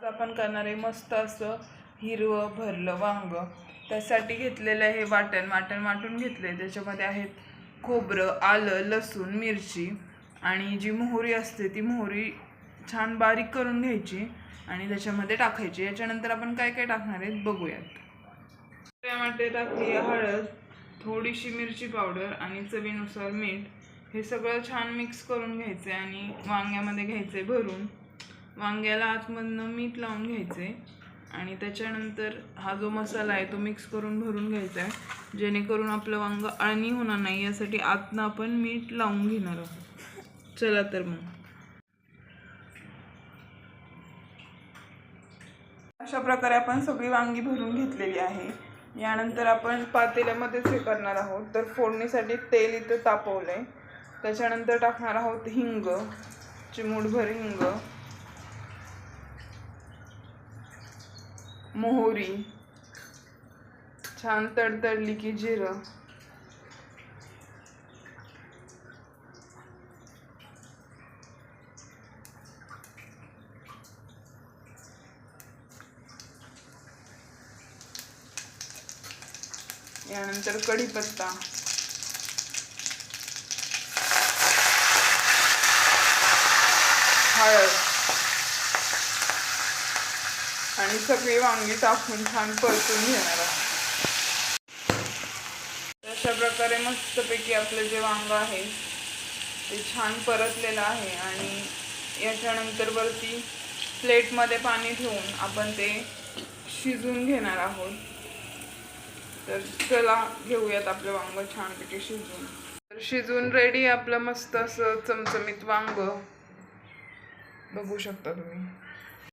आपण करणार आहे मस्त असं हिरवं भरलं वांग. त्यासाठी घेतलेलं आहे वाटण वाटण वाटून घेतले त्याच्यामध्ये आहेत खोबरं आलं लसूण मिरची आणि जी मोहरी असते ती मोहरी छान बारीक करून घ्यायची आणि त्याच्यामध्ये टाकायची. याच्यानंतर आपण काय काय टाकणार आहेत बघूयात. टमाटे टाकली हळद थोडीशी मिरची पावडर आणि चवीनुसार मीठ. हे सगळं छान मिक्स करून घ्यायचं आहे आणि वांग्यामध्ये घ्यायचं आहे भरून. वांग्याला आतमधनं मीठ लावून घ्यायचं आहे आणि त्याच्यानंतर हा जो मसाला आहे तो मिक्स करून भरून घ्यायचा आहे. जेणेकरून आपलं वांग अळणी होणार नाही यासाठी आतनं आपण मीठ लावून घेणार आहोत. चला तर मग. अशा प्रकारे आपण सगळी वांगी भरून घेतलेली आहे. यानंतर आपण पातेल्यामध्येच हे करणार आहोत. तर फोडणीसाठी तेल इथं तापवलं आहे त्याच्यानंतर टाकणार आहोत हिंग चिमूटभर हिंग. मोहरी. छान तडतडली की जिरं. यानंतर कढीपत्ता. हळद. आणि सगळी वांगी टाकून छान परतून घेणार आहोत अशा प्रकारे मस्तपैकी आपलं जे वांग आहे ते छान परतलेलं आहे आणि याच्यानंतर वरती प्लेटमध्ये पाणी ठेवून आपण ते शिजून घेणार आहोत. तर चला घेऊयात आपलं वांग छानपैकी शिजून. तर शिजून रेडी आपलं मस्त असं चमचमीत वांग. बघू शकता तुम्ही.